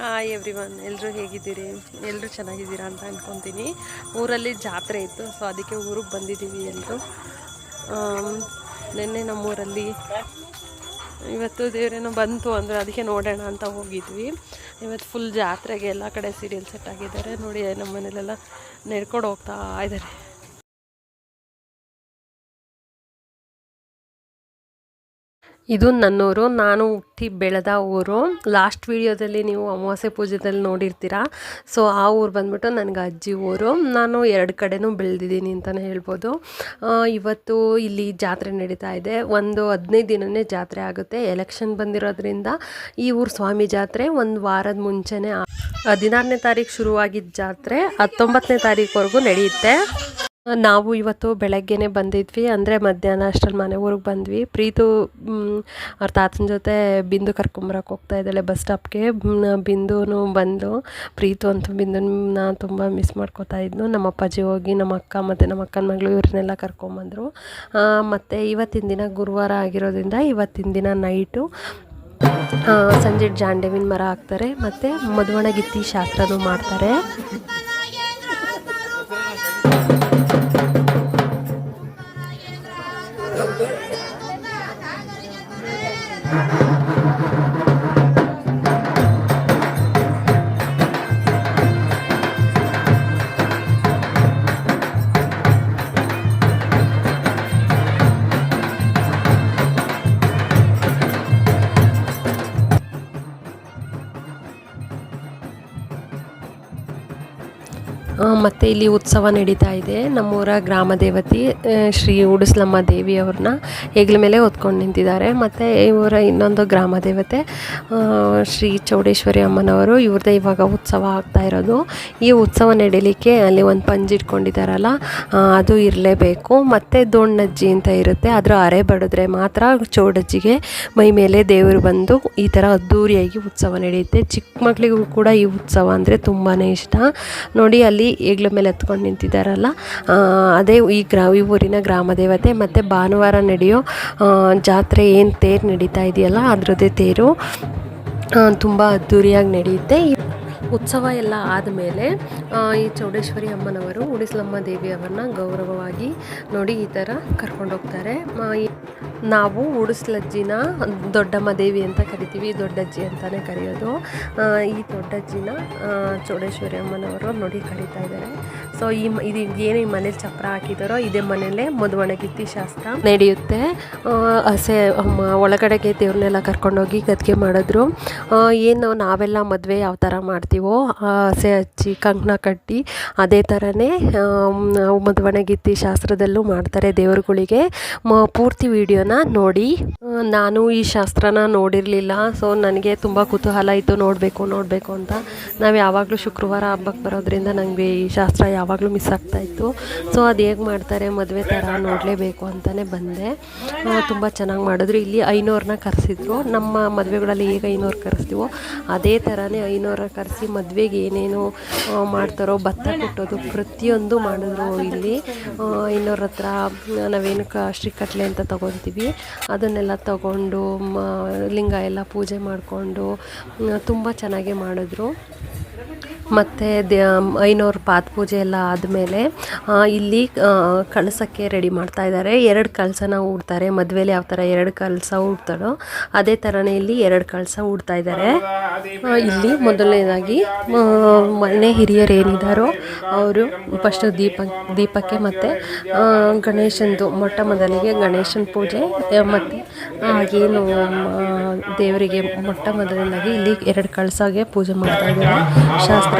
Hi every one ಎಲ್ಲರೂ ಹೇಗಿದ್ದೀರಿ? ಎಲ್ಲರೂ ಚೆನ್ನಾಗಿದ್ದೀರಾ ಅಂತ ಅಂದ್ಕೊತೀನಿ ಊರಲ್ಲಿ ಜಾತ್ರೆ ಇತ್ತು ಸೊ ಅದಕ್ಕೆ ಊರಿಗೆ ಬಂದಿದ್ದೀವಿ ಎಲ್ಲರೂ ನಿನ್ನೆ ನಮ್ಮೂರಲ್ಲಿ ಇವತ್ತು ದೇವರೇನೋ ಬಂತು ಅಂದರೆ ಅದಕ್ಕೆ ನೋಡೋಣ ಅಂತ ಹೋಗಿದ್ವಿ. ಇವತ್ತು ಫುಲ್ ಜಾತ್ರೆಗೆ ಎಲ್ಲ ಕಡೆ ಸೀರಿಯಲ್ ಸೆಟ್ ಆಗಿದ್ದಾರೆ. ನೋಡಿ ನಮ್ಮ ಮನೇಲೆಲ್ಲ ನಡ್ಕೊಂಡು ಹೋಗ್ತಾ ಇದ್ದಾರೆ. ಇದು ನನ್ನೂರು, ನಾನು ಹುಟ್ಟಿ ಬೆಳೆದ ಊರು. ಲಾಸ್ಟ್ ವಿಡಿಯೋದಲ್ಲಿ ನೀವು ಅಮಾವಾಸ್ಯೆ ಪೂಜೆದಲ್ಲಿ ನೋಡಿರ್ತೀರಾ? ಸೊ ಆ ಊರು ಬಂದ್ಬಿಟ್ಟು ನನಗೆ ಅಜ್ಜಿ ಊರು. ನಾನು ಎರಡು ಕಡೆನೂ ಬೆಳೆದಿದ್ದೀನಿ ಅಂತಲೇ ಹೇಳ್ಬೋದು. ಇವತ್ತು ಇಲ್ಲಿ ಜಾತ್ರೆ ನಡೀತಾ ಇದೆ. ಒಂದು ಹದಿನೈದು ದಿನನೇ ಜಾತ್ರೆ ಆಗುತ್ತೆ. ಎಲೆಕ್ಷನ್ ಬಂದಿರೋದ್ರಿಂದ ಈ ಊರು ಸ್ವಾಮಿ ಜಾತ್ರೆ ಒಂದು ವಾರದ ಮುಂಚೆನೇ ಹದಿನಾರನೇ ತಾರೀಕು ಶುರುವಾಗಿದ್ದ ಜಾತ್ರೆ, ಹತ್ತೊಂಬತ್ತನೇ ತಾರೀಕುವರೆಗೂ ನಡೆಯುತ್ತೆ. ನಾವು ಇವತ್ತು ಬೆಳಗ್ಗೆನೆ ಬಂದಿದ್ವಿ, ಅಂದರೆ ಮಧ್ಯಾಹ್ನ ಅಷ್ಟರಲ್ಲಿ ಮನೆ ಊರಿಗೆ ಬಂದ್ವಿ. ಪ್ರೀತು ಅವ್ರ ತಾತನ ಜೊತೆ ಬಿಂದು ಕರ್ಕೊಂಬರಕ್ಕೆ ಹೋಗ್ತಾ ಇದ್ದಾಳೆ ಬಸ್ ಸ್ಟಾಪ್ಗೆ. ಬಿಂದುನು ಬಂದು, ಪ್ರೀತು ಅಂತ ಬಿಂದುನ ತುಂಬ ಮಿಸ್ ಮಾಡ್ಕೋತಾ ಇದ್ನು ನಮ್ಮ ಅಪ್ಪಾಜಿ ಹೋಗಿ ನಮ್ಮ ಅಕ್ಕ ಮತ್ತು ನಮ್ಮ ಅಕ್ಕನ ಮಗಳು ಇವ್ರನ್ನೆಲ್ಲ ಕರ್ಕೊಂಬಂದರು. ಮತ್ತು ಇವತ್ತಿನ ದಿನ ಗುರುವಾರ ಆಗಿರೋದ್ರಿಂದ ಇವತ್ತಿನ ದಿನ ನೈಟು ಸಂಜೆ ಜಾಂಡೇವಿನ ಮರ ಹಾಕ್ತಾರೆ, ಮತ್ತು ಮದುವಣಗಿತ್ತಿ ಶಾಸ್ತ್ರನೂ ಮಾಡ್ತಾರೆ. Gracias. ಇಲ್ಲಿ ಉತ್ಸವ ನಡೀತಾ ಇದೆ. ನಮ್ಮೂರ ಗ್ರಾಮ ದೇವತೆ ಶ್ರೀ ಉಡುಸ್ಲಮ್ಮ ದೇವಿಯವ್ರನ್ನ ಹೆಗ್ಲ ಮೇಲೆ ಹೊತ್ಕೊಂಡು ನಿಂತಿದ್ದಾರೆ. ಮತ್ತು ಇವರ ಇನ್ನೊಂದು ಗ್ರಾಮ ದೇವತೆ ಶ್ರೀ ಚೌಡೇಶ್ವರಿ ಅಮ್ಮನವರು ಇವ್ರದ್ದೇ ಇವಾಗ ಉತ್ಸವ ಆಗ್ತಾ ಇರೋದು. ಈ ಉತ್ಸವ ನಡೀಲಿಕ್ಕೆ ಅಲ್ಲಿ ಒಂದು ಪಂಜಿ ಇಟ್ಕೊಂಡಿದ್ದಾರಲ್ಲ ಅದು ಇರಲೇಬೇಕು. ಮತ್ತು ದೊಣ್ಣಜ್ಜಿ ಅಂತ ಇರುತ್ತೆ. ಅದರ ಅರೆ ಬಡಿದ್ರೆ ಮಾತ್ರ ಚೌಡಜ್ಜಿಗೆ ಮೈ ಮೇಲೆ ದೇವರು ಬಂದು ಈ ಥರ ಅದ್ಧೂರಿಯಾಗಿ ಉತ್ಸವ ನಡೆಯುತ್ತೆ. ಚಿಕ್ಕ ಮಕ್ಕಳಿಗೂ ಕೂಡ ಈ ಉತ್ಸವ ಅಂದರೆ ತುಂಬಾ ಇಷ್ಟ. ನೋಡಿ ಅಲ್ಲಿ ಹೆಗ್ಲ ಮೇಲೆ ಹತ್ಕೊಂಡು ನಿಂತಿದ್ದಾರಲ್ಲ. ಅದೇ ಈ ಗ್ರಾ ಈ ಊರಿನ ಗ್ರಾಮ ದೇವತೆ ಮತ್ತು ಭಾನುವಾರ ನಡೆಯೋ ಜಾತ್ರೆ ಏನು ತೇರು ನಡೀತಾ ಇದೆಯಲ್ಲ ಅದರದ್ದೇ ತೇರು ತುಂಬ ಅದ್ಧೂರಿಯಾಗಿ ನಡೆಯುತ್ತೆ. ಉತ್ಸವ ಎಲ್ಲ ಆದಮೇಲೆ ಈ ಚೌಡೇಶ್ವರಿ ಅಮ್ಮನವರು ಉಡಿಸ್ಲಮ್ಮ ದೇವಿಯವರನ್ನ ಗೌರವವಾಗಿ ನೋಡಿ ಈ ಥರ ಕರ್ಕೊಂಡು ಹೋಗ್ತಾರೆ. ಆ, ಈ- ನಾವು ಉಡಿಸ್ಲಜ್ಜಿನ ದೊಡ್ಡಮ್ಮ ದೇವಿ ಅಂತ ಕರಿತೀವಿ, ದೊಡ್ಡಜ್ಜಿ ಅಂತಲೇ ಕರೆಯೋದು. ಈ ದೊಡ್ಡಜ್ಜಿನ ಚೌಡೇಶ್ವರಿ ಅಮ್ಮನವರು ನೋಡಿ ಕರೀತಾ ಇದ್ದಾರೆ. ಸೊ ಈ ಇದು ಏನು ಈ ಮನೇಲಿ ಚಪ್ರ ಹಾಕಿದಾರೋ, ಇದೇ ಮನೇಲೆ ಮದುವಣಗಿತ್ತಿ ಶಾಸ್ತ್ರ ನಡೆಯುತ್ತೆ. ಹಸೆ ಒಳಗಡೆಗೆ ದೇವ್ರನ್ನೆಲ್ಲ ಕರ್ಕೊಂಡೋಗಿ ಗದ್ಗೆ ಮಾಡಿದ್ರು. ಏನು ನಾವೆಲ್ಲ ಮದುವೆ ಯಾವ ಥರ ಮಾಡ್ತೀವೋ ಹಸೆ ಹಚ್ಚಿ ಕಂಕಣ ಕಟ್ಟಿ, ಅದೇ ಥರನೇ ಮದುವಣಗಿತ್ತಿ ಶಾಸ್ತ್ರದಲ್ಲೂ ಮಾಡ್ತಾರೆ ದೇವರುಗಳಿಗೆ. ಪೂರ್ತಿ ವಿಡಿಯೋನ ನೋಡಿ. ನಾನು ಈ ಶಾಸ್ತ್ರನ ನೋಡಿರಲಿಲ್ಲ ಸೊ ನನಗೆ ತುಂಬ ಕುತೂಹಲ ಇತ್ತು ನೋಡಬೇಕು ನೋಡಬೇಕು ಅಂತ. ನಾವು ಯಾವಾಗಲೂ ಶುಕ್ರವಾರ ಹಬ್ಬಕ್ಕೆ ಬರೋದ್ರಿಂದ ನನಗೆ ಈ ಶಾಸ್ತ್ರ ಯಾವಾಗಲೂ ಮಿಸ್ ಆಗ್ತಾ ಇತ್ತು. ಸೊ ಅದು ಹೇಗೆ ಮಾಡ್ತಾರೆ, ಮದುವೆ ಥರ ನೋಡಲೇಬೇಕು ಅಂತಲೇ ಬಂದೆ. ತುಂಬ ಚೆನ್ನಾಗಿ ಮಾಡಿದ್ರು. ಇಲ್ಲಿ ಐನೂರನ್ನ ಕರೆಸಿದ್ರು. ನಮ್ಮ ಮದುವೆಗಳಲ್ಲಿ ಹೇಗೆ ಐನೂರು ಕರೆಸ್ತೀವೋ, ಅದೇ ಥರನೇ ಐನೂರನ್ನ ಕರೆಸಿ ಮದುವೆಗೆ ಏನೇನು ಮಾಡ್ತಾರೋ, ಭತ್ತ ಕೊಟ್ಟೋದು ಪ್ರತಿಯೊಂದು ಮಾಡಿದ್ರು ಇಲ್ಲಿ. ಐನೂರ ಹತ್ರ ನಾವೇನು ಕ ಶ್ರೀಕಟ್ಲೆ ಅಂತ ತೊಗೊತೀವಿ. ಅದನ್ನೆಲ್ಲ ತಗೊಂಡು ಮ ಲಿಂಗ ಎಲ್ಲ ಪೂಜೆ ಮಾಡಿಕೊಂಡು ತುಂಬ ಚೆನ್ನಾಗೆ ಮಾಡಿದ್ರು. ಮತ್ತು ದೇ ಐನೂರು ಪಾದ ಪೂಜೆ ಎಲ್ಲ ಆದಮೇಲೆ ಇಲ್ಲಿ ಕಳಸಕ್ಕೆ ರೆಡಿ ಮಾಡ್ತಾ ಇದ್ದಾರೆ ಎರಡು ಕಳಸನ ಹೂಡ್ತಾರೆ ಮದುವೆಲಿ ಯಾವ ಥರ ಎರಡು ಕಳಸ ಉಡ್ತಾರೋ ಅದೇ ಥರನೇ ಇಲ್ಲಿ ಎರಡು ಕಳಸ ಹೂಡ್ತಾ ಇದ್ದಾರೆ ಇಲ್ಲಿ ಮೊದಲನೇದಾಗಿ ಮನೆ ಹಿರಿಯರು ಏನಿದ್ದಾರೋ ಅವರು ಫಸ್ಟು ದೀಪ, ದೀಪಕ್ಕೆ ಮತ್ತು ಗಣೇಶನದು ಮೊಟ್ಟ ಮೊದಲಿಗೆ ಗಣೇಶನ ಪೂಜೆ ಮತ್ತು ಏನು ದೇವರಿಗೆ ಮೊಟ್ಟ ಮೊದಲನೇದಾಗಿ ಇಲ್ಲಿ ಎರಡು ಕಳಸಾಗೆ ಪೂಜೆ ಮಾಡ್ತಾ ಇದ್ದಾರೆ ಶಾಸ್ತ್ರ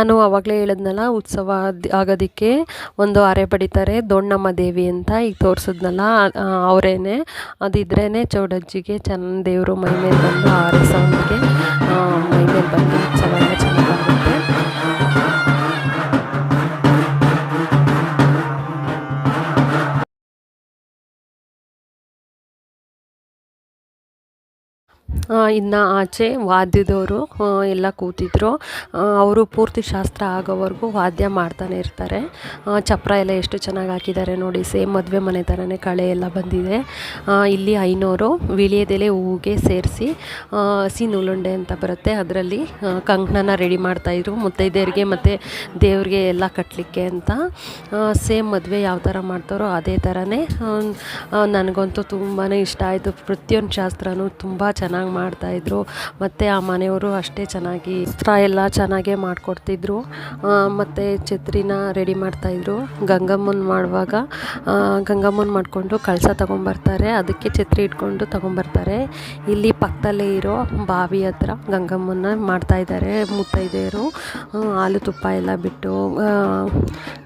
ನಾನು ಅವಾಗಲೇ ಹೇಳಿದ್ನಲ್ಲ, ಉತ್ಸವ ಆಗೋದಕ್ಕೆ ಒಂದು ಅರೆ ಬಡಿತಾರೆ ದೊಣ್ಣಮ್ಮ ದೇವಿ ಅಂತ ಈಗ ತೋರಿಸಿದ್ನಲ್ಲ ಅವರೇನೆ. ಅದಿದ್ರೇ ಚೌಡಜ್ಜಿಗೆ ಚೆನ್ನ ದೇವರು ಮೈ ಮೇಲೆ ಬಂದು ಆರೆ ಸೌಂಡ್ಗೆ ಮೈ ಬಂದು ಇನ್ನು ಆಚೆ ವಾದ್ಯದವರು ಎಲ್ಲ ಕೂತಿದ್ರು. ಅವರು ಪೂರ್ತಿ ಶಾಸ್ತ್ರ ಆಗೋವರೆಗೂ ವಾದ್ಯ ಮಾಡ್ತಾನೆ ಇರ್ತಾರೆ. ಚಪ್ಪರ ಎಲ್ಲ ಎಷ್ಟು ಚೆನ್ನಾಗಿ ಹಾಕಿದ್ದಾರೆ ನೋಡಿ, ಸೇಮ್ ಮದುವೆ ಮನೆ ಥರನೇ ಕಳೆ ಎಲ್ಲ ಬಂದಿದೆ. ಇಲ್ಲಿ ಐನೂರು, ವಿಳಿಯದೆಲೆ ಹೂವಿಗೆ ಸೇರಿಸಿ ಹಸಿ ನೂಲುಂಡೆ ಅಂತ ಬರುತ್ತೆ. ಅದರಲ್ಲಿ ಕಂಕಣನ ರೆಡಿ ಮಾಡ್ತಾಯಿದ್ರು ಮುತ್ತೈದೆಯರಿಗೆ ಮತ್ತು ದೇವ್ರಿಗೆ ಎಲ್ಲ ಕಟ್ಟಲಿಕ್ಕೆ ಅಂತ. ಸೇಮ್ ಮದುವೆ ಯಾವ ಥರ ಮಾಡ್ತಾರೋ ಅದೇ ಥರನೇ ನನಗಂತೂ ತುಂಬಾ ಇಷ್ಟ ಆಯಿತು. ಪ್ರತಿಯೊಂದು ಶಾಸ್ತ್ರನೂ ತುಂಬ ಚೆನ್ನಾಗಿ ಮಾಡ್ತಾಯಿದ್ರು ಮತ್ತು ಆ ಮನೆಯವರು ಅಷ್ಟೇ ಚೆನ್ನಾಗಿ ಚಿತ್ರ ಎಲ್ಲ ಚೆನ್ನಾಗೇ ಮಾಡಿಕೊಡ್ತಿದ್ರು. ಮತ್ತು ಛತ್ರಿನ ರೆಡಿ ಮಾಡ್ತಾಯಿದ್ರು ಗಂಗಮ್ಮನ ಮಾಡುವಾಗ ಗಂಗಮ್ಮನ ಮಾಡಿಕೊಂಡು ಕಳಸ ತೊಗೊಂಬರ್ತಾರೆ. ಅದಕ್ಕೆ ಛತ್ರಿ ಇಟ್ಕೊಂಡು ತೊಗೊಂಬರ್ತಾರೆ. ಇಲ್ಲಿ ಪಕ್ಕದಲ್ಲೇ ಇರೋ ಬಾವಿ ಹತ್ರ ಗಂಗಮ್ಮನ ಮಾಡ್ತಾಯಿದ್ದಾರೆ ಮುತ್ತೈದೆಯರು. ಹಾಲು ತುಪ್ಪ ಎಲ್ಲ ಬಿಟ್ಟು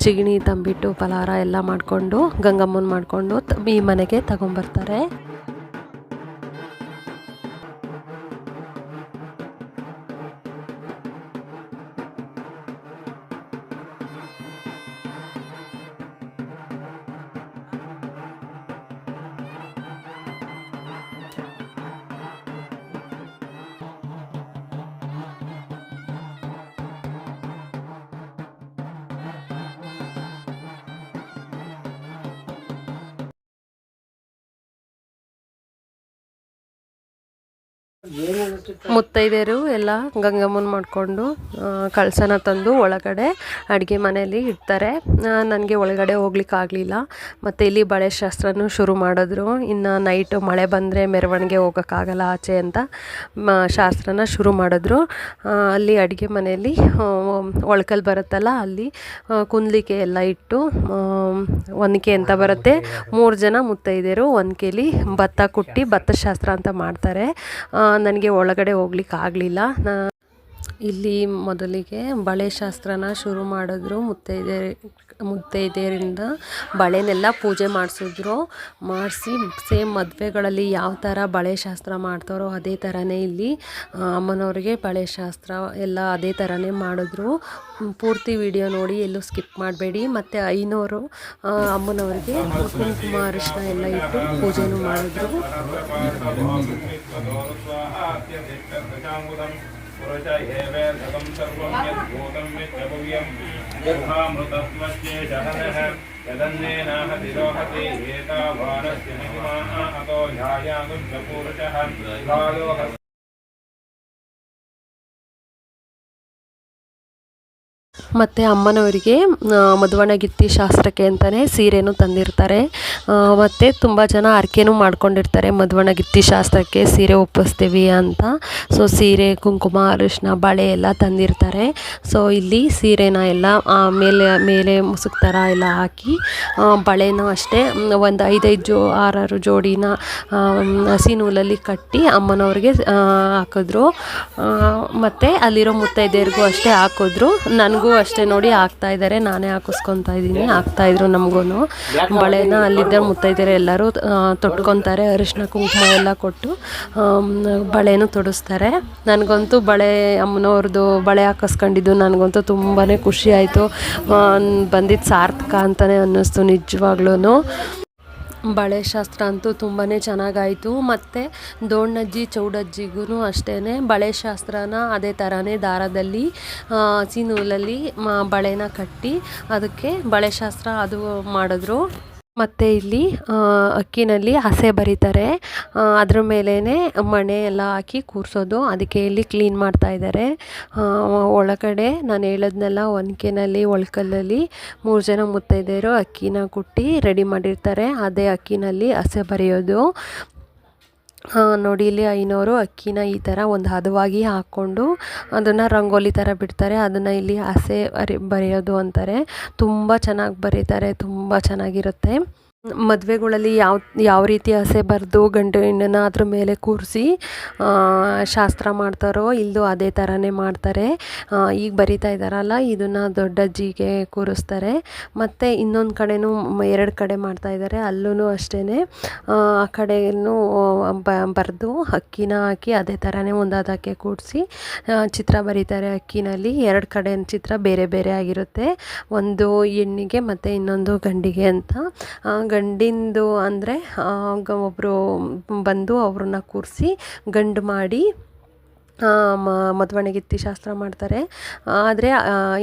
ಚಿಗಣಿ ತಂಬಿಟ್ಟು ಫಲಹಾರ ಎಲ್ಲ ಮಾಡಿಕೊಂಡು ಗಂಗಮ್ಮನ ಮಾಡಿಕೊಂಡು ಈ ಮನೆಗೆ ತಗೊಂಬರ್ತಾರೆ. Yeah. ಮುತ್ತೈದೆಯರು ಎಲ್ಲ ಗಂಗಮ್ಮನ ಮಾಡಿಕೊಂಡು ಕಳಸನ ತಂದು ಒಳಗಡೆ ಅಡುಗೆ ಮನೆಯಲ್ಲಿ ಇಡ್ತಾರೆ. ನನಗೆ ಒಳಗಡೆ ಹೋಗ್ಲಿಕ್ಕೆ ಆಗಲಿಲ್ಲ. ಮತ್ತು ಇಲ್ಲಿ ಬಳೆ ಶಾಸ್ತ್ರನೂ ಶುರು ಮಾಡಿದ್ರು. ಇನ್ನು ನೈಟು ಮಳೆ ಬಂದರೆ ಮೆರವಣಿಗೆ ಹೋಗೋಕ್ಕಾಗಲ್ಲ ಆಚೆ ಅಂತ ಶಾಸ್ತ್ರನ ಶುರು ಮಾಡಿದ್ರು. ಅಲ್ಲಿ ಅಡುಗೆ ಮನೆಯಲ್ಲಿ ಒಳ್ಕಲ್ ಬರುತ್ತಲ್ಲ, ಅಲ್ಲಿ ಕುಂದ್ಲಿಕ್ಕೆ ಕುಂದ್ಲಿಕೆ ಎಲ್ಲ ಇಟ್ಟು ಒನಕೆ ಅಂತ ಬರುತ್ತೆ. ಮೂರು ಜನ ಮುತ್ತೈದೆಯರು ಒನಕೆಲಿ ಭತ್ತ ಕುಟ್ಟಿ ಭತ್ತ ಶಾಸ್ತ್ರ ಅಂತ ಮಾಡ್ತಾರೆ. ನನಗೆ ಒಳಗಡೆ ಹೋಗ್ಲಿಕ್ಕೆ ಆಗಲಿಲ್ಲ ಇಲ್ಲಿ ಮೊದಲಿಗೆ ಬಳೆ ಶಾಸ್ತ್ರನ ಶುರು ಮಾಡಿದ್ರು. ಮುತ್ತೈದೆ ಮುತ್ತೈದೆಯರಿಂದ ಬಳೆನೆಲ್ಲ ಪೂಜೆ ಮಾಡಿಸಿದ್ರು. ಮಾಡಿಸಿ ಸೇಮ್ ಮದುವೆಗಳಲ್ಲಿ ಯಾವ ಥರ ಬಳೆ ಶಾಸ್ತ್ರ ಮಾಡ್ತಾರೋ ಅದೇ ಥರನೇ ಇಲ್ಲಿ ಅಮ್ಮನವ್ರಿಗೆ ಬಳೆ ಶಾಸ್ತ್ರ ಎಲ್ಲ ಅದೇ ಥರನೇ ಮಾಡಿದ್ರು. ಪೂರ್ತಿ ವಿಡಿಯೋ ನೋಡಿ, ಎಲ್ಲೂ ಸ್ಕಿಪ್ ಮಾಡಬೇಡಿ. ಮತ್ತು ಐನೂರು ಅಮ್ಮನವ್ರಿಗೆ ಅಮ್ಮನವ್ರಿಗೆ ಕುಂಕುಮ ಅರಿಶಿನ ಎಲ್ಲ ಇಟ್ಟು ಪೂಜೆನೂ ಮಾಡಿದ್ರು. त्वचा हेवेर्धकं सर्वं यद्भूतं यद्भव्यं यथामृतत्वच्चेदहनः यदन्नेनाह तिरोहति एतावानस्य महिमा अतो ध्यायातुं चपूरुषः ಮತ್ತು ಅಮ್ಮನವರಿಗೆ ಮದುವಣಗಿತ್ತಿ ಶಾಸ್ತ್ರಕ್ಕೆ ಅಂತಲೇ ಸೀರೆನೂ ತಂದಿರ್ತಾರೆ. ಮತ್ತು ತುಂಬ ಜನ ಆರ್ಕೆನೂ ಮಾಡ್ಕೊಂಡಿರ್ತಾರೆ. ಮದುವಣಗಿತ್ತಿ ಶಾಸ್ತ್ರಕ್ಕೆ ಸೀರೆ ಒಪ್ಪಿಸ್ತೀವಿ ಅಂತ. ಸೊ ಸೀರೆ, ಕುಂಕುಮ ಅರಿಶಿನ ಬಳೆ ಎಲ್ಲ ತಂದಿರ್ತಾರೆ. ಸೊ ಇಲ್ಲಿ ಸೀರೆನ ಎಲ್ಲ ಮೇಲೆ ಮೇಲೆ ಮುಸುಕ್ ಥರ ಎಲ್ಲ ಹಾಕಿ ಬಳೆನೂ ಅಷ್ಟೇ, ಒಂದು ಐದೈದು ಜೋ ಆರಾರು ಜೋಡಿನ ಹಸಿ ನೂಲಲ್ಲಿ ಕಟ್ಟಿ ಅಮ್ಮನವ್ರಿಗೆ ಹಾಕಿದ್ರು. ಮತ್ತು ಅಲ್ಲಿರೋ ಮುತ್ತೈದೆಯರಿಗೂ ಅಷ್ಟೇ ಹಾಕಿದ್ರು. ನನಗೂ ಅಷ್ಟೇ ನೋಡಿ ಹಾಕ್ತಾ ಇದ್ದಾರೆ. ನಾನೇ ಹಾಕಿಸ್ಕೊತಾ ಇದ್ದೀನಿ. ಹಾಕ್ತಾಯಿದ್ರು ನಮಗೂ ಬಳೆನ ಅಲ್ಲಿದ್ದ ಮುತ್ತೈದೆಯರು ಎಲ್ಲರೂ ತೊಟ್ಕೊತಾರೆ. ಅರಿಶಿನ ಕುಂಕುಮ ಎಲ್ಲ ಕೊಟ್ಟು ಬಳೆನೂ ತೊಡಿಸ್ತಾರೆ. ನನಗಂತೂ ಬಳೆ ಅಮ್ಮನವ್ರದ್ದು ಬಳೆ ಹಾಕಿಸ್ಕೊಂಡಿದ್ದು ನನಗಂತೂ ತುಂಬಾ ಖುಷಿ ಆಯಿತು. ಬಂದಿದ್ದು ಸಾರ್ಥಕ ಅಂತಲೇ ಅನ್ನಿಸ್ತು ನಿಜವಾಗ್ಲೂ ಬಳೆ ಶಾಸ್ತ್ರ ಅಂತೂ ತುಂಬಾ ಚೆನ್ನಾಗಾಯಿತು. ಮತ್ತು ದೋಣ್ಣಜ್ಜಿ ಚೌಡಜ್ಜಿಗೂ ಅಷ್ಟೇ ಬಳೆ ಶಾಸ್ತ್ರನ ಅದೇ ಥರನೇ ದಾರದಲ್ಲಿ ಹಸಿ ನೂಲಲ್ಲಿ ಬಳೆನ ಕಟ್ಟಿ ಅದಕ್ಕೆ ಬಳೆ ಶಾಸ್ತ್ರ ಅದು ಮಾಡಿದ್ರು. ಮತ್ತು ಇಲ್ಲಿ ಅಕ್ಕಿನಲ್ಲಿ ಹಸೆ ಬರೀತಾರೆ. ಅದ್ರ ಮೇಲೇ ಮಣೆ ಎಲ್ಲ ಹಾಕಿ ಕೂರಿಸೋದು. ಅದಕ್ಕೆ ಇಲ್ಲಿ ಕ್ಲೀನ್ ಮಾಡ್ತಾ ಇದ್ದಾರೆ. ಒಳಗಡೆ ನಾನು ಹೇಳೋದ್ನೆಲ್ಲ ಒನಕೆನಲ್ಲಿ, ಒಳ್ಕಲ್ಲಲ್ಲಿ ಮೂರು ಜನ ಮುತ್ತೈದೆಯರು ಅಕ್ಕಿನ ಕುಟ್ಟಿ ರೆಡಿ ಮಾಡಿರ್ತಾರೆ. ಅದೇ ಅಕ್ಕಿನಲ್ಲಿ ಹಸೆ ಬರೆಯೋದು. ನೋಡಿ, ಇಲ್ಲಿ ಐನೂರು, ಅಕ್ಕಿನ ಈ ಥರ ಒಂದು ಹದವಾಗಿ ಹಾಕ್ಕೊಂಡು ಅದನ್ನು ರಂಗೋಲಿ ಥರ ಬಿಡ್ತಾರೆ. ಅದನ್ನು ಇಲ್ಲಿ ಹಸೆ ಅರಿ, ಬರೆಯೋದು ಅಂತಾರೆ. ತುಂಬ ಚೆನ್ನಾಗಿ ಬರೀತಾರೆ. ತುಂಬ ಚೆನ್ನಾಗಿರುತ್ತೆ. ಮದುವೆಗಳಲ್ಲಿ ಯಾವ ಯಾವ ರೀತಿ ಆಸೆ ಬರೆದು ಗಂಡು ಹೆಣ್ಣನ್ನು ಅದ್ರ ಮೇಲೆ ಕೂರಿಸಿ ಶಾಸ್ತ್ರ ಮಾಡ್ತಾರೋ ಇಲ್ಲದು ಅದೇ ಥರನೇ ಮಾಡ್ತಾರೆ. ಈಗ ಬರಿತಾ ಇದ್ದಾರಲ್ಲ, ಇದನ್ನು ದೊಡ್ಡಜ್ಜಿಗೆ ಕೂರಿಸ್ತಾರೆ. ಮತ್ತು ಇನ್ನೊಂದು ಕಡೆನೂ ಎರಡು ಕಡೆ ಮಾಡ್ತಾ ಇದ್ದಾರೆ ಅಲ್ಲೂ ಅಷ್ಟೇ ಆ ಕಡೆಯೂ ಬರೆದು ಅಕ್ಕಿನ ಹಾಕಿ ಅದೇ ಥರನೇ ಒಂದಾದಕ್ಕೆ ಕೂಡಿಸಿ ಚಿತ್ರ ಬರೀತಾರೆ ಅಕ್ಕಿನಲ್ಲಿ ಎರಡು ಕಡೆ ಚಿತ್ರ ಬೇರೆ ಬೇರೆ ಆಗಿರುತ್ತೆ. ಒಂದು ಹೆಣ್ಣಿಗೆ ಮತ್ತು ಇನ್ನೊಂದು ಗಂಡಿಗೆ ಅಂತ. ಗಂಡಿಂದು ಅಂದರೆ ಒಬ್ಬರು ಬಂದು ಅವ್ರನ್ನ ಕೂರಿಸಿ ಗಂಡು ಮಾಡಿ ಮದುವಣಗಿತ್ತಿ ಶಾಸ್ತ್ರ ಮಾಡ್ತಾರೆ. ಆದರೆ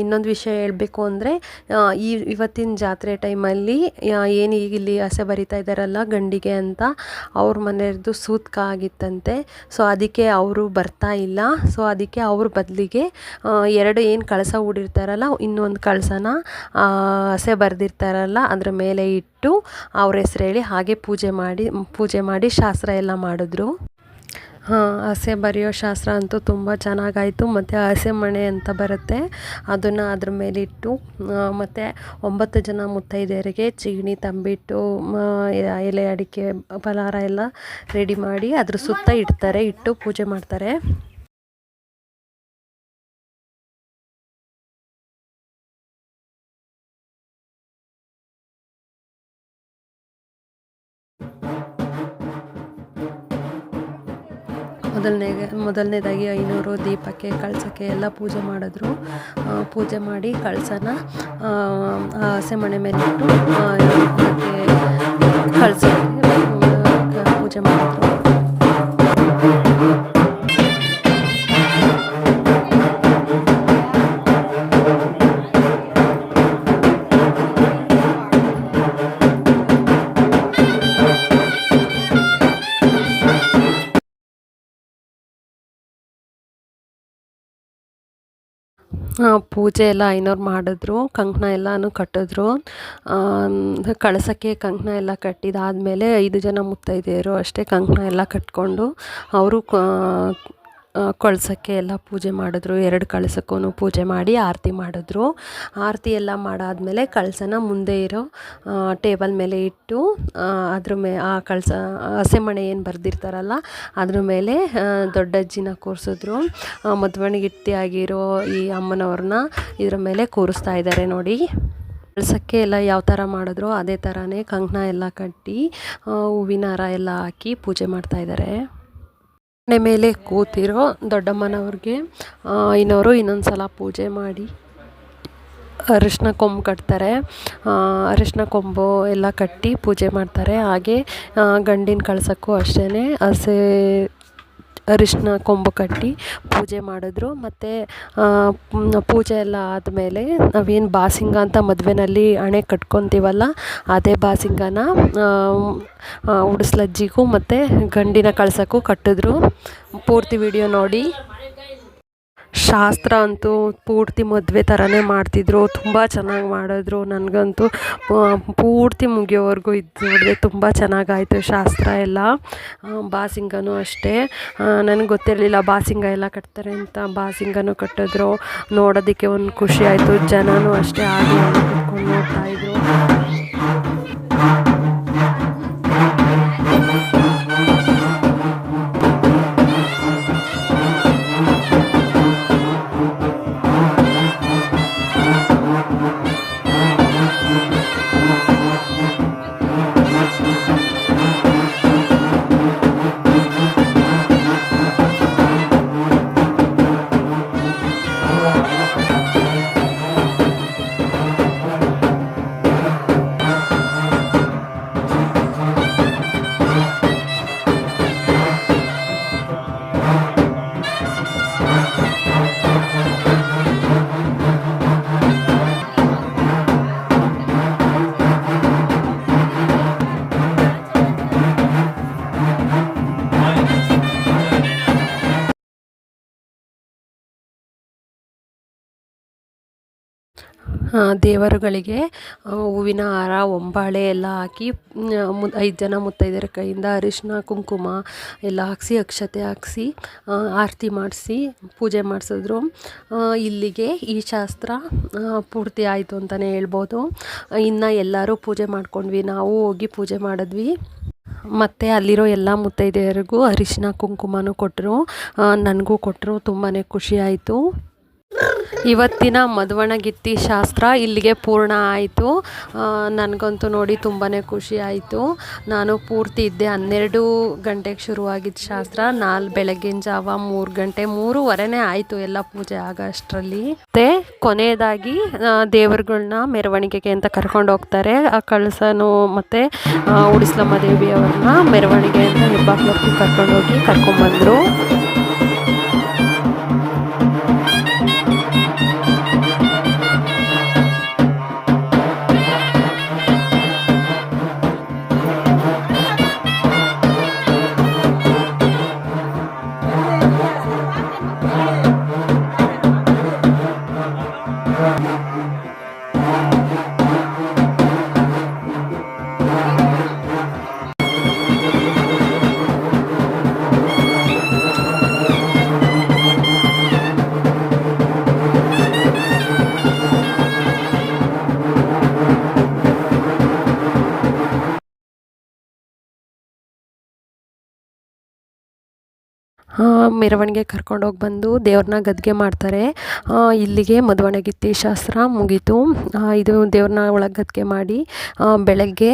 ಇನ್ನೊಂದು ವಿಷಯ ಹೇಳಬೇಕು ಅಂದರೆ ಈ ಇವತ್ತಿನ ಜಾತ್ರೆ ಟೈಮಲ್ಲಿ ಏನು ಈಗ ಇಲ್ಲಿ ಹಸೆ ಬರಿತಾ ಇದ್ದಾರಲ್ಲ ಗಂಡಿಗೆ ಅಂತ, ಅವ್ರ ಮನೆಯದು ಸೂತ್ಕ ಆಗಿತ್ತಂತೆ. ಸೊ ಅದಕ್ಕೆ ಅವರು ಬರ್ತಾ ಇಲ್ಲ. ಸೊ ಅದಕ್ಕೆ ಅವ್ರ ಬದಲಿಗೆ ಎರಡು ಏನು ಕಳಸ ಹೂಡಿರ್ತಾರಲ್ಲ, ಇನ್ನೊಂದು ಕಳಸನ ಹಸೆ ಬರೆದಿರ್ತಾರಲ್ಲ, ಅದರ ಮೇಲೆ ಇಟ್ಟು ಅವ್ರ ಹೆಸರು ಹೇಳಿ ಹಾಗೆ ಪೂಜೆ ಮಾಡಿ ಪೂಜೆ ಮಾಡಿ ಶಾಸ್ತ್ರ ಎಲ್ಲ ಮಾಡಿದ್ರು. ಹಸೆ ಬರೆಯೋ ಶಾಸ್ತ್ರ ಅಂತೂ ತುಂಬ ಚೆನ್ನಾಗಾಯಿತು. ಮತ್ತು ಹಸೆ ಮಣೆ ಅಂತ ಬರುತ್ತೆ. ಅದನ್ನು ಅದ್ರ ಮೇಲಿಟ್ಟು ಮತ್ತು ಒಂಬತ್ತು ಜನ ಮುತ್ತೈದೆಯರಿಗೆ ಚಿಗಣಿ ತಂಬಿಟ್ಟು ಎಲೆ ಅಡಿಕೆ ಫಲಹಾರ ಎಲ್ಲ ರೆಡಿ ಮಾಡಿ ಅದ್ರ ಸುತ್ತ ಇಡ್ತಾರೆ, ಇಟ್ಟು ಪೂಜೆ ಮಾಡ್ತಾರೆ. ಮೊದಲನೇದಾಗಿ ಐನೂರು ದೀಪಕ್ಕೆ, ಕಳಸಕ್ಕೆ ಎಲ್ಲ ಪೂಜೆ ಮಾಡಿದ್ರು. ಪೂಜೆ ಮಾಡಿ ಕಳಸನ ಹಸೆ ಮಣೆ ಇಟ್ಟು ಕಳಸಕ್ಕೆ ಪೂಜೆ ಮಾಡಿದ್ರು. ಪೂಜೆ ಎಲ್ಲ ಐನೋರು ಮಾಡಿದ್ರು, ಕಂಕಣ ಎಲ್ಲನೂ ಕಟ್ಟಿದ್ರು. ಕಳಸಕ್ಕೆ ಕಂಕಣ ಎಲ್ಲ ಕಟ್ಟಿದಾದಮೇಲೆ ಐದು ಜನ ಮುತ್ತೈದೆಯರು ಅಷ್ಟೇ ಕಂಕಣ ಎಲ್ಲ ಕಟ್ಟಿಕೊಂಡು ಅವರು ಕಳಸಕ್ಕೆ ಎಲ್ಲ ಪೂಜೆ ಮಾಡಿದ್ರು. ಎರಡು ಕಳಸಕ್ಕೂ ಪೂಜೆ ಮಾಡಿ ಆರತಿ ಮಾಡಿದ್ರು. ಆರತಿ ಎಲ್ಲ ಮಾಡಾದಮೇಲೆ ಕಳಸನ ಮುಂದೆ ಇರೋ ಟೇಬಲ್ ಮೇಲೆ ಇಟ್ಟು ಅದ್ರ ಮೇ, ಆ ಕಳಸ, ಹಸೆಮಣೆ ಏನು ಬರೆದಿರ್ತಾರಲ್ಲ, ಅದ್ರ ಮೇಲೆ ದೊಡ್ಡಜ್ಜಿನ ಕೂರಿಸಿದ್ರು. ಮದುವಣಿಗಿಟ್ಟಿ ಆಗಿರೋ ಈ ಅಮ್ಮನವ್ರನ್ನ ಇದ್ರ ಮೇಲೆ ಕೂರಿಸ್ತಾ ಇದ್ದಾರೆ ನೋಡಿ. ಕಳಸಕ್ಕೆ ಎಲ್ಲ ಯಾವ ಥರ ಮಾಡಿದ್ರು ಅದೇ ಥರನೇ ಕಂಕಣ ಎಲ್ಲ ಕಟ್ಟಿ ಹೂವಿನ ಹಾರ ಎಲ್ಲ ಹಾಕಿ ಪೂಜೆ ಮಾಡ್ತಾಯಿದ್ದಾರೆ ಮನೆ ಮೇಲೆ ಕೂತಿರೋ ದೊಡ್ಡಮ್ಮನವ್ರಿಗೆ ಇನ್ನೋರು ಇನ್ನೊಂದು ಸಲ ಪೂಜೆ ಮಾಡಿ ಅರಿಶಿನ ಕೊಂಬು ಕಟ್ತಾರೆ. ಅರಿಶಿನ ಕೊಂಬು ಎಲ್ಲ ಕಟ್ಟಿ ಪೂಜೆ ಮಾಡ್ತಾರೆ. ಹಾಗೆ ಗಂಡಿನ ಕಳ್ಸೋಕ್ಕೂ ಅಷ್ಟೇ ಹಸೆ ಅರಿಶಿನ, ಕೊಂಬು ಕಟ್ಟಿ ಪೂಜೆ ಮಾಡಿದ್ರು. ಮತ್ತು ಪೂಜೆ ಎಲ್ಲ ಆದಮೇಲೆ ನಾವೇನು ಬಾಸಿಂಗ ಅಂತ ಮದುವೆನಲ್ಲಿ ಹಣೆ ಕಟ್ಕೊತೀವಲ್ಲ, ಅದೇ ಬಾಸಿಂಗನ ಉಡಿಸ್ಲಜ್ಜಿಗೂ ಮತ್ತು ಗಂಡಿನ ಕಳ್ಸೋಕ್ಕೂ ಕಟ್ಟಿದ್ರು. ಪೂರ್ತಿ ವಿಡಿಯೋ ನೋಡಿ. ಶಾಸ್ತ್ರ ಅಂತೂ ಪೂರ್ತಿ ಮದುವೆ ಥರನೇ ಮಾಡ್ತಿದ್ರು. ತುಂಬ ಚೆನ್ನಾಗಿ ಮಾಡಿದ್ರು. ನನಗಂತೂ ಪೂರ್ತಿ ಮುಗಿಯೋವರೆಗೂ ಇದ್ದು ನೋಡಿದೆ ತುಂಬ ಚೆನ್ನಾಗಾಯಿತು ಶಾಸ್ತ್ರ ಎಲ್ಲ. ಬಾಸಿಂಗನೂ ಅಷ್ಟೇ. ನನಗೆ ಗೊತ್ತಿರಲಿಲ್ಲ ಬಾಸಿಂಗ ಎಲ್ಲ ಕಟ್ತಾರೆ ಅಂತ. ಬಾಸಿಂಗನೂ ಕಟ್ಟಿದ್ರು. ನೋಡೋದಕ್ಕೆ ಒಂದು ಖುಷಿ ಆಯಿತು. ಜನನೂ ಅಷ್ಟೇ ಆಗಿ ಕುತ್ಕೊಂಡು ನೋಡ್ತಾಯಿದ್ರು ದೇವರುಗಳಿಗೆ ಹೂವಿನ ಹಾರ, ಒಂಬಾಳೆ ಎಲ್ಲ ಹಾಕಿ ಮು, ಐದು ಜನ ಮುತ್ತೈದೆಯರ ಕೈಯಿಂದ ಅರಿಶಿನ ಕುಂಕುಮ ಎಲ್ಲ ಹಾಕ್ಸಿ, ಅಕ್ಷತೆ ಹಾಕ್ಸಿ ಆರತಿ ಮಾಡಿಸಿ, ಪೂಜೆ ಮಾಡಿಸಿದ್ರು. ಇಲ್ಲಿಗೆ ಈ ಶಾಸ್ತ್ರ ಪೂರ್ತಿ ಆಯಿತು ಅಂತಲೇ ಹೇಳ್ಬೋದು. ಇನ್ನು ಎಲ್ಲರೂ ಪೂಜೆ ಮಾಡ್ಕೊಂಡ್ವಿ. ನಾವು ಹೋಗಿ ಪೂಜೆ ಮಾಡಿದ್ವಿ. ಮತ್ತು ಅಲ್ಲಿರೋ ಎಲ್ಲ ಮುತ್ತೈದೆಯರಿಗೂ ಅರಿಶಿನ ಕುಂಕುಮನೂ ಕೊಟ್ಟರು ನನಗೂ ಕೊಟ್ಟರು ತುಂಬಾ ಖುಷಿ ಆಯಿತು. ಇವತ್ತಿನ ಮದುವಣಗಿತ್ತಿ ಶಾಸ್ತ್ರ ಇಲ್ಲಿಗೆ ಪೂರ್ಣ ಆಯಿತು. ನನಗಂತೂ ನೋಡಿ ತುಂಬಾ ಖುಷಿ ಆಯಿತು. ನಾನು ಪೂರ್ತಿ ಇದ್ದೆ ಹನ್ನೆರಡು ಗಂಟೆಗೆ ಶುರುವಾಗಿದ್ದ ಶಾಸ್ತ್ರ. ನಾಲ್ ಬೆಳಗಿನ ಜಾವ ಮೂರು ಗಂಟೆ ಮೂರುವರೆನೇ ಆಯಿತು ಎಲ್ಲ ಪೂಜೆ ಆಗೋ ಅಷ್ಟರಲ್ಲಿ ಮತ್ತು ಕೊನೆಯದಾಗಿ ದೇವರುಗಳನ್ನ ಮೆರವಣಿಗೆಗೆ ಅಂತ ಕರ್ಕೊಂಡು ಹೋಗ್ತಾರೆ. ಆ, ಕಳಸನು ಮತ್ತು ಉಡಿಸ್ಲಮ್ಮ ದೇವಿಯವ್ರನ್ನ ಮೆರವಣಿಗೆ ಅಂತ ಹೆಬ್ಬಾಗ್ಲಕ್ಕೂ ಕರ್ಕೊಂಡೋಗಿ ಕರ್ಕೊಂಬಂದರು. ಮೆರವಣಿಗೆ ಕರ್ಕೊಂಡೋಗಿ ಬಂದು ದೇವ್ರನ್ನ ಗದ್ಗೆ ಮಾಡ್ತಾರೆ. ಇಲ್ಲಿಗೆ ಮದುವಣಗಿತ್ತಿ ಶಾಸ್ತ್ರ ಮುಗೀತು. ಇದು ದೇವ್ರನ್ನ ಒಳಗೆ ಗದ್ಗೆ ಮಾಡಿ ಬೆಳಗ್ಗೆ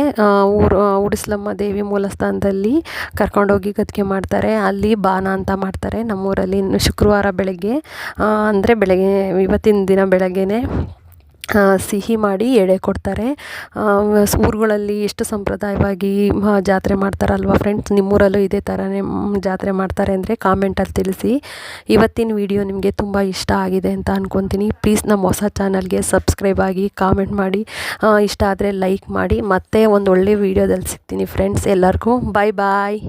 ಊರು ಉಡಿಸ್ಲಮ್ಮ ದೇವಿ ಮೂಲಸ್ಥಾನದಲ್ಲಿ ಕರ್ಕೊಂಡೋಗಿ ಗದ್ಗೆ ಮಾಡ್ತಾರೆ. ಅಲ್ಲಿ ಬಾನ ಅಂತ ಮಾಡ್ತಾರೆ ನಮ್ಮೂರಲ್ಲಿ ಶುಕ್ರವಾರ ಬೆಳಗ್ಗೆ. ಅಂದರೆ ಬೆಳಗ್ಗೆ, ಇವತ್ತಿನ ದಿನ ಬೆಳಗ್ಗೆನೇ ಸಿಹಿ ಮಾಡಿ ಎಡೆ ಕೊಡ್ತಾರೆ. ಊರುಗಳಲ್ಲಿ ಎಷ್ಟು ಸಂಪ್ರದಾಯವಾಗಿ ಜಾತ್ರೆ ಮಾಡ್ತಾರಲ್ವ ಫ್ರೆಂಡ್ಸ್ ನಿಮ್ಮೂರಲ್ಲೂ ಇದೇ ಥರನೇ ಜಾತ್ರೆ ಮಾಡ್ತಾರೆ ಅಂದರೆ ಕಾಮೆಂಟಲ್ಲಿ ತಿಳಿಸಿ. ಇವತ್ತಿನ ವಿಡಿಯೋ ನಿಮಗೆ ತುಂಬ ಇಷ್ಟ ಆಗಿದೆ ಅಂತ ಅಂದ್ಕೊತೀನಿ ಪ್ಲೀಸ್ ನಮ್ಮ ಹೊಸ ಚಾನಲ್ಗೆ ಸಬ್ಸ್ಕ್ರೈಬ್ ಆಗಿ ಕಾಮೆಂಟ್ ಮಾಡಿ. ಇಷ್ಟ ಆದರೆ ಲೈಕ್ ಮಾಡಿ. ಮತ್ತೆ ಒಂದು ಒಳ್ಳೆ ವೀಡಿಯೋದಲ್ಲಿ ಸಿಗ್ತೀನಿ ಫ್ರೆಂಡ್ಸ್ ಎಲ್ಲರಿಗೂ. ಬಾಯ್ ಬಾಯ್